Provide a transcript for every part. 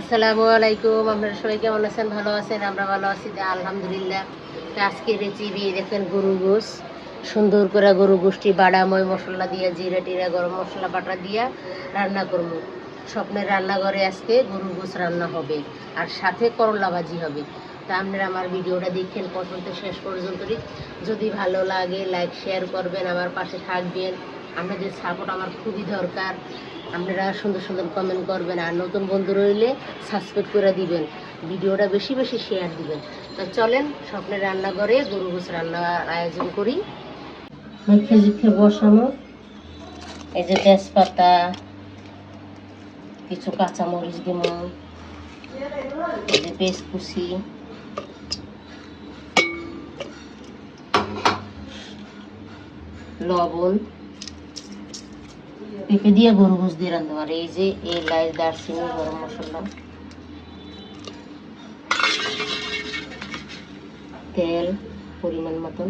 আসসালামু আলাইকুম, আপনারা সবাই কেমন আছেন? ভালো আছেন? আমরা ভালো আছি। আলহামদুলিল্লাহ আজকে রেসিপি, দেখেন গরু গোস সুন্দর করে গরু গোষ্ঠী বাড়াময় মশলা দিয়ে, জিরা টিরা, গরম মশলা বাটা দিয়া রান্না করব। স্বপ্নের রান্নাঘরে আজকে গরু গোস রান্না হবে আর সাথে করলা ভাজি হবে। তা আপনারা আমার ভিডিওটা দেখেন থেকে শেষ পর্যন্ত যদি ভালো লাগে লাইক শেয়ার করবেন, আমার পাশে থাকবেন। আপনাদের সাপোর্ট আমার খুবই দরকার। আপনারা সুন্দর সুন্দর কমেন্ট করবেন আর নতুন বন্ধু রইলে সাবস্ক্রাইব করে দিবেন, ভিডিওটা বেশি বেশি শেয়ার দিবেন। তো চলেন স্বপ্নের রান্নাঘরে গরু গোস রান্নার আয়োজন করি। মুখে জিখে বসানো এই যে তেজপাতা, কিছু কাঁচামরিচ দিব। এই যে পেস্ট লবণ। পেঁপে দিয়ে গরু গোস দিয়ে রান্ধতে পারে। এই যে এলাচ দারচিনি, গরম মশলা। তেল পরিমাণ মতন।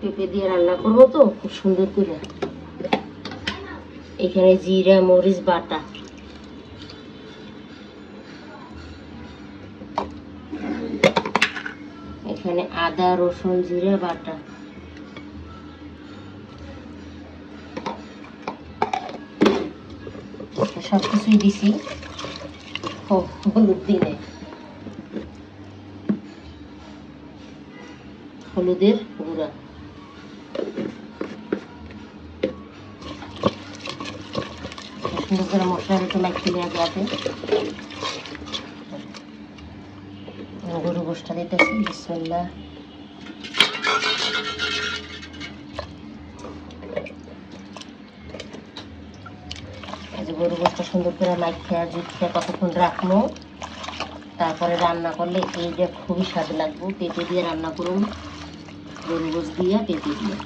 পেঁপে দিয়ে রান্না করব তো, খুব সুন্দর করে। এখানে জিরা, মরিচ, বাটা। এখানে আদা, রসুন, জিরা, বাটা। সব কিছুই দিছি হলুদ দিনে। হলুদের গুঁড়া। সুন্দর করে মশলার একটু যাবে। গরু গোষ্ঠা বিসমিল্লাহ। যে গরু গোষ্ঠা সুন্দর করে মাখিয়া জুখিয়া কতক্ষণ রাখব? তারপরে রান্না করলে এইটা খুবই স্বাদ লাগবে, পেঁপে দিয়ে রান্না করুন। গরু গোস দিয়ে পেঁপে দিয়ে।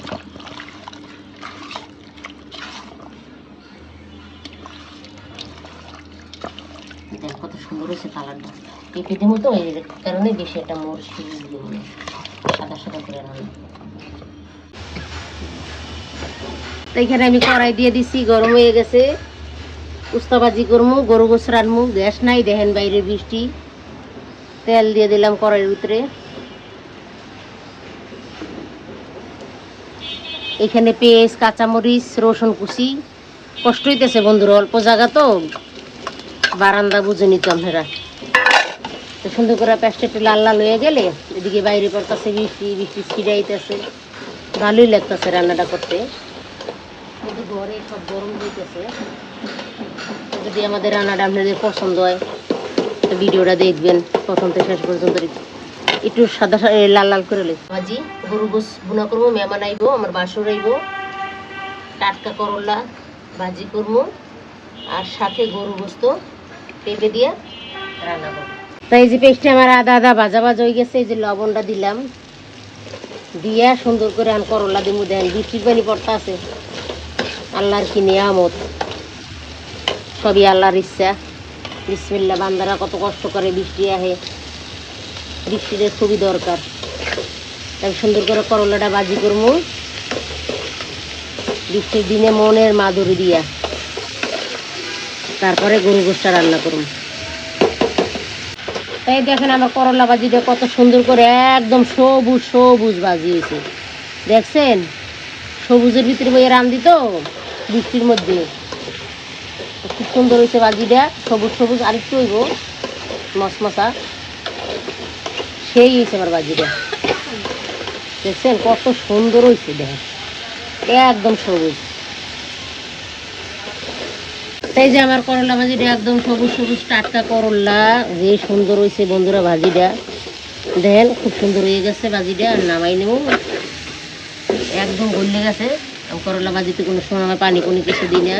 কত সুন্দর হয়েছে কালারটা। পেঁপে দেবো তো এই কারণে বেশি একটা মোর সাদা সাদা করে রান্না। এখানে আমি কড়াই দিয়ে দিছি, গরম হয়ে গেছে। উস্তা ভাজি করব গরু গোস রানমু গ্যাস নাই, দেখেন বাইরে বৃষ্টি। তেল দিয়ে দিলাম কড়াইয়ের ভিতরে। এখানে পেঁয়াজ, কাঁচামরিচ, রসুন কুচি। কষ্ট হইতেছে বন্ধুরা, অল্প জায়গা তো। বারান্দা বুঝে নিত আপনারা তো সুন্দর করে পেস্ট একটু লাল লাল হয়ে গেলে এদিকে বাইরে পড়তেছে বৃষ্টি বৃষ্টি ছিটাইতেছে ভালোই লাগতেছে রান্নাটা করতে। ঘরে সব গরম হইতেছে। যদি আমাদের রান্নাটা আপনাদের পছন্দ হয় তো ভিডিওটা দেখবেন প্রথম থেকে শেষ পর্যন্ত। একটু সাদা লাল লাল করে লই ভাজি গরু গোস বুনা করব মেহমান আইবো আমার বাসর আইবো। টাটকা করলা ভাজি করব আর সাথে গরু গোস্ত পেঁপে দিয়ে রান্না করব। তাই এই যে পেস্টে আমার আদা আদা ভাজা ভাজা হয়ে গেছে এই যে লবণটা দিলাম। দিয়া সুন্দর করে আন করলা দিমু দেন। বৃষ্টির পানি পড়তে আছে। আল্লাহর কি নিয়ামত। সবই আল্লাহর ইচ্ছা। বিসমিল্লা বান্দারা কত কষ্ট করে বৃষ্টি আহে। বৃষ্টিটা খুবই দরকার। তাই সুন্দর করে করলাটা বাজি করব বৃষ্টির দিনে মনের মাধুরী দিয়া। তারপরে গরু গোষ্ঠা রান্না করুন তাই দেখেন আমার করলা বাজিটা কত সুন্দর করে একদম সবুজ সবুজ বাজি হয়েছে। দেখছেন? সবুজের ভিতরে বইয়ে রান্ধি তো বৃষ্টির মধ্যে। খুব সুন্দর হয়েছে বাজিটা। সবুজ সবুজ আরেকটু হইব। মশমশা সেই হয়েছে আমার বাজিটা। দেখছেন কত সুন্দর হয়েছে, দেখেন। একদম সবুজ। তাই যে আমার করলা ভাজিটা একদম সবুজ সবুজ টাটকা করলা। যে সুন্দর হয়েছে বন্ধুরা ভাজিটা। দেখেন খুব সুন্দর হয়ে গেছে ভাজিটা, আর নামাই নেব। একদম গলে গেছে। করলা ভাজিতে কোনো সময় আমার পানি কোনো কিছু দিই না।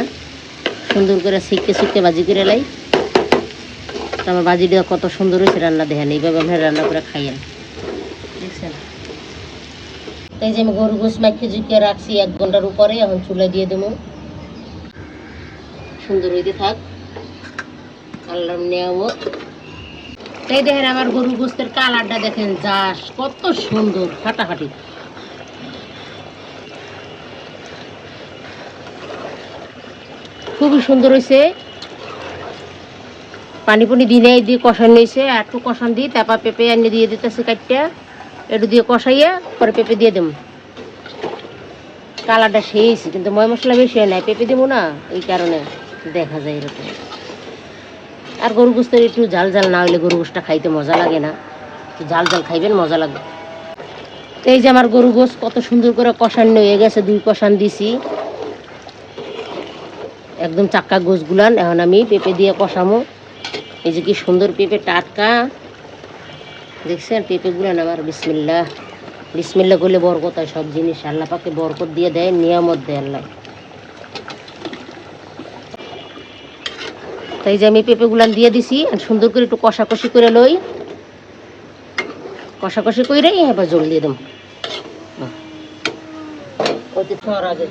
সুন্দর করে শিখতে শিখতে ভাজি করে লাই। আমার ভাজিটা কত সুন্দর হয়েছে রান্না দেখেন, এইভাবে আমরা রান্না করে খাইয়েন। দেখছেন? তাই যে আমি গরু গোস মাখিয়ে ঝুঁকিয়ে রাখছি, এক ঘণ্টার উপরে এখন চুলা দিয়ে দেবো। সুন্দর হইতে থাক। আল্লাহর নিয়ামত। তাই দেখেন আমার গরু গোস্তের কালারটা দেখেন যাস কত সুন্দর, ফাটাফাটি। খুবই সুন্দর হয়েছে পানি পুনি দিনে দিয়ে কষান নিয়েছে একটু কষান দিই তারপর পেঁপে এনে দিয়ে দিতেছে কাটটা একটু দিয়ে কষাইয়া পরে পেঁপে দিয়ে দেবো। কালারটা সেইছি কিন্তু ময় মশলা বেশি হয় না পেঁপে দেবো না, এই কারণে দেখা যায় এরকম। আর গরু গোস্তের একটু ঝাল জাল না হলে গরু গোস্তটা খাইতে মজা লাগে না। একটু ঝাল ঝাল খাইবেন, মজা লাগবে। এই যে আমার গরু গোস কত সুন্দর করে কষান হয়ে গেছে, দুই কষান দিছি। একদম চাক্কা গোসগুলান এখন আমি পেঁপে দিয়ে কষামো। এই যে কি সুন্দর পেঁপে টাটকা। দেখছেন পেঁপেগুলান আমার বিসমিল্লা বিসমিল্লা করলে বরকত হয় সব জিনিস। আল্লাহ পাকে বরকত দিয়ে দেয়, নিয়ামত দেয় আল্লাহ। তাই যে আমি পেঁপেগুলান দিয়ে দিছি, আর সুন্দর করে একটু কষাকষি করে লই। কষাকষি করে এবার জল দিয়ে দেব। আগে।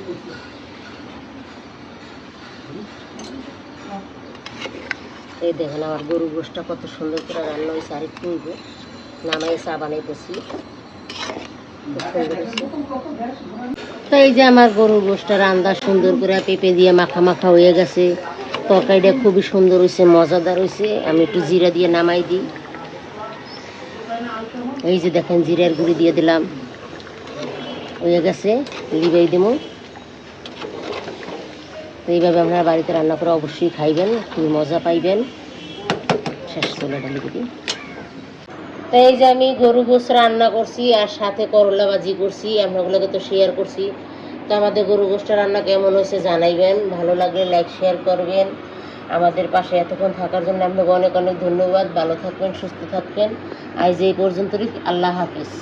এই দেখেন আমার গরু গোষ্ঠটা কত সুন্দর করে রান্না হয়েছে, আর একটু নামাই চা বানাইতেছি। তো এই যে আমার গরুর গোষ্ঠটা রান্না সুন্দর করে পেঁপে দিয়ে মাখা মাখা হয়ে গেছে। তরকারিটা খুবই সুন্দর হয়েছে, মজাদার হয়েছে। আমি একটু জিরা দিয়ে নামাই দিই। এই যে দেখেন, জিরার গুঁড়ি দিয়ে দিলাম। হয়ে গেছে, লিবাই দেবো। তো এইভাবে আপনারা বাড়িতে রান্না করে অবশ্যই খাইবেন, খুবই মজা পাইবেন। শেষ চুলাটা লিখে দিই তো এই যে আমি গরু গোস রান্না করছি আর সাথে করলা ভাজি করছি, আপনাগুলোকে তো শেয়ার করছি। তো আমাদের গরু গোসটা রান্না কেমন হয়েছে জানাইবেন, ভালো লাগলে লাইক শেয়ার করবেন। আমাদের পাশে এতক্ষণ থাকার জন্য আপনাকে অনেক অনেক ধন্যবাদ, ভালো থাকবেন, সুস্থ থাকবেন। আজ এই পর্যন্তই, আল্লাহ হাফিজ।